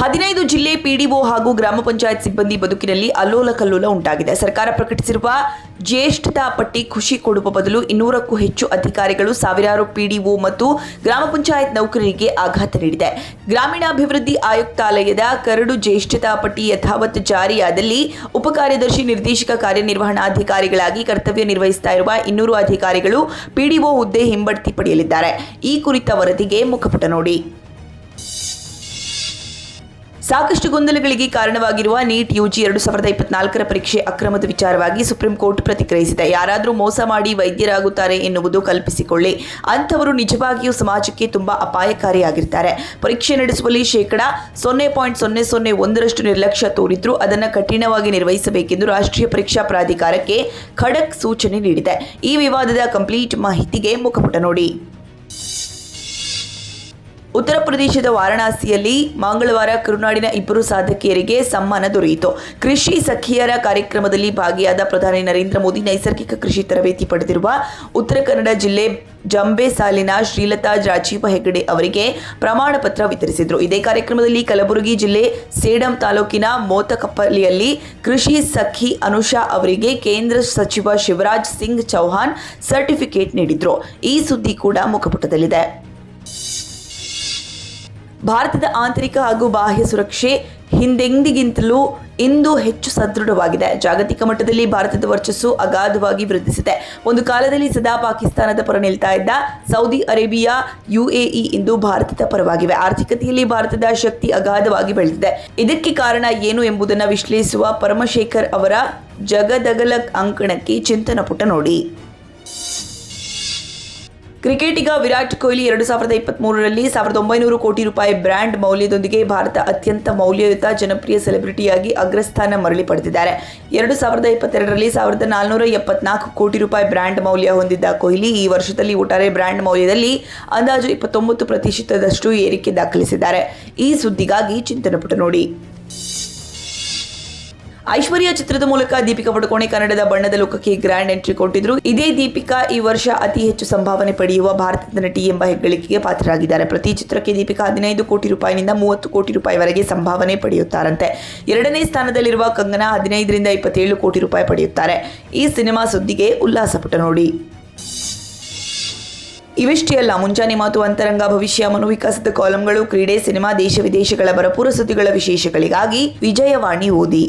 ಹದಿನೈದು ಜಿಲ್ಲೆ ಪಿಡಿಒ ಹಾಗೂ ಗ್ರಾಮ ಪಂಚಾಯತ್ ಸಿಬ್ಬಂದಿ ಬದುಕಿನಲ್ಲಿ ಅಲ್ಲೋಲ ಕಲ್ಲೋಲ ಉಂಟಾಗಿದೆ. ಸರ್ಕಾರ ಪ್ರಕಟಿಸಿರುವ ಜ್ಯೇಷ್ಠತಾ ಪಟ್ಟಿ ಖುಷಿ ಕೊಡುವ ಬದಲು ಇನ್ನೂರಕ್ಕೂ ಹೆಚ್ಚು ಅಧಿಕಾರಿಗಳು ಸಾವಿರಾರು ಪಿಡಿಒ ಮತ್ತು ಗ್ರಾಮ ಪಂಚಾಯತ್ ನೌಕರರಿಗೆ ಆಘಾತ ನೀಡಿದೆ. ಗ್ರಾಮೀಣಾಭಿವೃದ್ಧಿ ಆಯುಕ್ತಾಲಯದ ಕರಡು ಜ್ಯೇಷ್ಠತಾ ಪಟ್ಟಿ ಯಥಾವತ್ ಜಾರಿಯಾದಲ್ಲಿ ಉಪಕಾರ್ಯದರ್ಶಿ ನಿರ್ದೇಶಕ, ಕಾರ್ಯನಿರ್ವಹಣಾಧಿಕಾರಿಗಳಾಗಿ ಕರ್ತವ್ಯ ನಿರ್ವಹಿಸ್ತಾ ಇರುವ ಇನ್ನೂರು ಅಧಿಕಾರಿಗಳು ಪಿಡಿಒ ಹುದ್ದೆ ಹಿಂಬಡ್ತಿ ಪಡೆಯಲಿದ್ದಾರೆ. ಈ ಕುರಿತ ವರದಿಗೆ ಮುಖಪುಟ ನೋಡಿ. ಸಾಕಷ್ಟು ಗೊಂದಲಗಳಿಗೆ ಕಾರಣವಾಗಿರುವ ನೀಟ್ ಯುಜಿ ಎರಡು ಸಾವಿರದ ಇಪ್ಪತ್ನಾಲ್ಕರ ಪರೀಕ್ಷೆ ಅಕ್ರಮದ ವಿಚಾರವಾಗಿ ಸುಪ್ರೀಂ ಕೋರ್ಟ್ ಪ್ರತಿಕ್ರಿಯಿಸಿದೆ. ಯಾರಾದರೂ ಮೋಸ ಮಾಡಿ ವೈದ್ಯರಾಗುತ್ತಾರೆ ಎನ್ನುವುದು ಕಲ್ಪಿಸಿಕೊಳ್ಳಿ. ಅಂಥವರು ನಿಜವಾಗಿಯೂ ಸಮಾಜಕ್ಕೆ ತುಂಬಾ ಅಪಾಯಕಾರಿಯಾಗಿರ್ತಾರೆ. ಪರೀಕ್ಷೆ ನಡೆಸುವಲ್ಲಿ ಶೇಕಡ ಸೊನ್ನೆ ಪಾಯಿಂಟ್ ಸೊನ್ನೆ ಸೊನ್ನೆ ಒಂದರಷ್ಟು ನಿರ್ಲಕ್ಷ್ಯ ತೋರಿದ್ರು ಅದನ್ನು ಕಠಿಣವಾಗಿ ನಿರ್ವಹಿಸಬೇಕೆಂದು ರಾಷ್ಟ್ರೀಯ ಪರೀಕ್ಷಾ ಪ್ರಾಧಿಕಾರಕ್ಕೆ ಖಡಕ್ ಸೂಚನೆ ನೀಡಿದೆ. ಈ ವಿವಾದದ ಕಂಪ್ಲೀಟ್ ಮಾಹಿತಿಗೆ ಮುಖಪುಟ ನೋಡಿ. ಉತ್ತರ ಪ್ರದೇಶದ ವಾರಣಾಸಿಯಲ್ಲಿ ಮಂಗಳವಾರ ಕರುನಾಡಿನ ಇಬ್ಬರು ಸಾಧಕಿಯರಿಗೆ ಸಮ್ಮಾನ ದೊರೆಯಿತು. ಕೃಷಿ ಸಖಿಯರ ಕಾರ್ಯಕ್ರಮದಲ್ಲಿ ಭಾಗಿಯಾದ ಪ್ರಧಾನಿ ನರೇಂದ್ರ ಮೋದಿ ನೈಸರ್ಗಿಕ ಕೃಷಿ ತರಬೇತಿ ಪಡೆದಿರುವ ಉತ್ತರ ಕನ್ನಡ ಜಿಲ್ಲೆ ಜಂಬೆ ಸಾಲಿನ ಶ್ರೀಲತಾ ರಾಜೀವ ಹೆಗಡೆ ಅವರಿಗೆ ಪ್ರಮಾಣ ಪತ್ರ ವಿತರಿಸಿದರು. ಇದೇ ಕಾರ್ಯಕ್ರಮದಲ್ಲಿ ಕಲಬುರಗಿ ಜಿಲ್ಲೆ ಸೇಡಂ ತಾಲೂಕಿನ ಮೋತಕಪ್ಪಲಿಯಲ್ಲಿ ಕೃಷಿ ಸಖಿ ಅನುಷಾ ಅವರಿಗೆ ಕೇಂದ್ರ ಸಚಿವ ಶಿವರಾಜ್ ಸಿಂಗ್ ಚೌಹಾಣ್ ಸರ್ಟಿಫಿಕೇಟ್ ನೀಡಿದ್ರು. ಈ ಸುದ್ದಿ ಕೂಡ ಮುಖಪುಟದಲ್ಲಿದೆ. ಭಾರತದ ಆಂತರಿಕ ಹಾಗೂ ಬಾಹ್ಯ ಸುರಕ್ಷೆ ಹಿಂದೆಂದಿಗಿಂತಲೂ ಇಂದು ಹೆಚ್ಚು ಸದೃಢವಾಗಿದೆ. ಜಾಗತಿಕ ಮಟ್ಟದಲ್ಲಿ ಭಾರತದ ವರ್ಚಸ್ಸು ಅಗಾಧವಾಗಿ ವೃದ್ಧಿಸಿದೆ. ಒಂದು ಕಾಲದಲ್ಲಿ ಸದಾ ಪಾಕಿಸ್ತಾನದ ಪರ ನಿಲ್ತಾ ಇದ್ದ ಸೌದಿ ಅರೇಬಿಯಾ, ಯುಎಇ ಇಂದು ಭಾರತದ ಪರವಾಗಿವೆ. ಆರ್ಥಿಕತೆಯಲ್ಲಿ ಭಾರತದ ಶಕ್ತಿ ಅಗಾಧವಾಗಿ ಬೆಳೆದಿದೆ. ಇದಕ್ಕೆ ಕಾರಣ ಏನು ಎಂಬುದನ್ನು ವಿಶ್ಲೇಷಿಸುವ ಪರಮಶೇಖರ್ ಅವರ ಜಗದಗಲ ಅಂಕಣಕ್ಕೆ ಚಿಂತನ ಪುಟ ನೋಡಿ. ಕ್ರಿಕೆಟಿಗ ವಿರಾಟ್ ಕೊಹ್ಲಿ ಎರಡು ಸಾವಿರದ ಇಪ್ಪತ್ತ್ಮೂರರಲ್ಲಿ ಸಾವಿರದ ಒಂಬೈನೂರು ಕೋಟಿ ರೂಪಾಯಿ ಬ್ರ್ಯಾಂಡ್ ಮೌಲ್ಯದೊಂದಿಗೆ ಭಾರತ ಅತ್ಯಂತ ಮೌಲ್ಯಯುತ ಜನಪ್ರಿಯ ಸೆಲೆಬ್ರಿಟಿಯಾಗಿ ಅಗ್ರಸ್ಥಾನ ಮರಳಿ ಪಡೆದಿದ್ದಾರೆ. ಎರಡು ಸಾವಿರದ ಇಪ್ಪತ್ತೆರಡರಲ್ಲಿ ಸಾವಿರದ ನಾಲ್ನೂರ ಎಪ್ಪತ್ನಾಲ್ಕು ಕೋಟಿ ರೂಪಾಯಿ ಬ್ರ್ಯಾಂಡ್ ಮೌಲ್ಯ ಹೊಂದಿದ್ದ ಕೊಹ್ಲಿ ಈ ವರ್ಷದಲ್ಲಿ ಒಟ್ಟಾರೆ ಬ್ರ್ಯಾಂಡ್ ಮೌಲ್ಯದಲ್ಲಿ ಅಂದಾಜು ಇಪ್ಪತ್ತೊಂಬತ್ತು ಪ್ರತಿಶತದಷ್ಟು ಏರಿಕೆ ದಾಖಲಿಸಿದ್ದಾರೆ. ಈ ಸುದ್ದಿಗಾಗಿ ಚಿಂತನ ಪುಟ ನೋಡಿ. ಐಶ್ವರ್ಯ ಚಿತ್ರದ ಮೂಲಕ ದೀಪಿಕಾ ಪಡುಕೋಣೆ ಕನ್ನಡದ ಬಣ್ಣದ ಲೋಕಕ್ಕೆ ಗ್ರ್ಯಾಂಡ್ ಎಂಟ್ರಿ ಕೊಟ್ಟಿದ್ರು. ಇದೇ ದೀಪಿಕಾ ಈ ವರ್ಷ ಅತಿ ಹೆಚ್ಚು ಸಂಭಾವನೆ ಪಡೆಯುವ ಭಾರತದ ನಟಿ ಎಂಬ ಹೆಗ್ಗಳಿಕೆಗೆ ಪಾತ್ರರಾಗಿದ್ದಾರೆ. ಪ್ರತಿ ಚಿತ್ರಕ್ಕೆ ದೀಪಿಕಾ ಹದಿನೈದು ಕೋಟಿ ರೂಪಾಯಿನಿಂದ ಮೂವತ್ತು ಕೋಟಿ ರೂಪಾಯಿವರೆಗೆ ಸಂಭಾವನೆ ಪಡೆಯುತ್ತಾರಂತೆ. ಎರಡನೇ ಸ್ಥಾನದಲ್ಲಿರುವ ಕಂಗನಾ ಹದಿನೈದರಿಂದ ಇಪ್ಪತ್ತೇಳು ಕೋಟಿ ರೂಪಾಯಿ ಪಡೆಯುತ್ತಾರೆ. ಈ ಸಿನಿಮಾ ಸುದ್ದಿಗೆ ಉಲ್ಲಾಸ ಪುಟ ನೋಡಿ. ಇವಿಷ್ಟೇ ಅಲ್ಲ, ಮುಂಜಾನೆ ಮಾತು ಅಂತರಂಗ, ಭವಿಷ್ಯ, ಮನೋವಿಕಾಸದ ಕಾಲಂಗಳು, ಕ್ರೀಡೆ, ಸಿನಿಮಾ, ದೇಶ ವಿದೇಶಗಳ ಬರಪೂರ ಸುದ್ದಿಗಳ ವಿಶೇಷಗಳಿಗಾಗಿ ವಿಜಯವಾಣಿ ಓದಿ.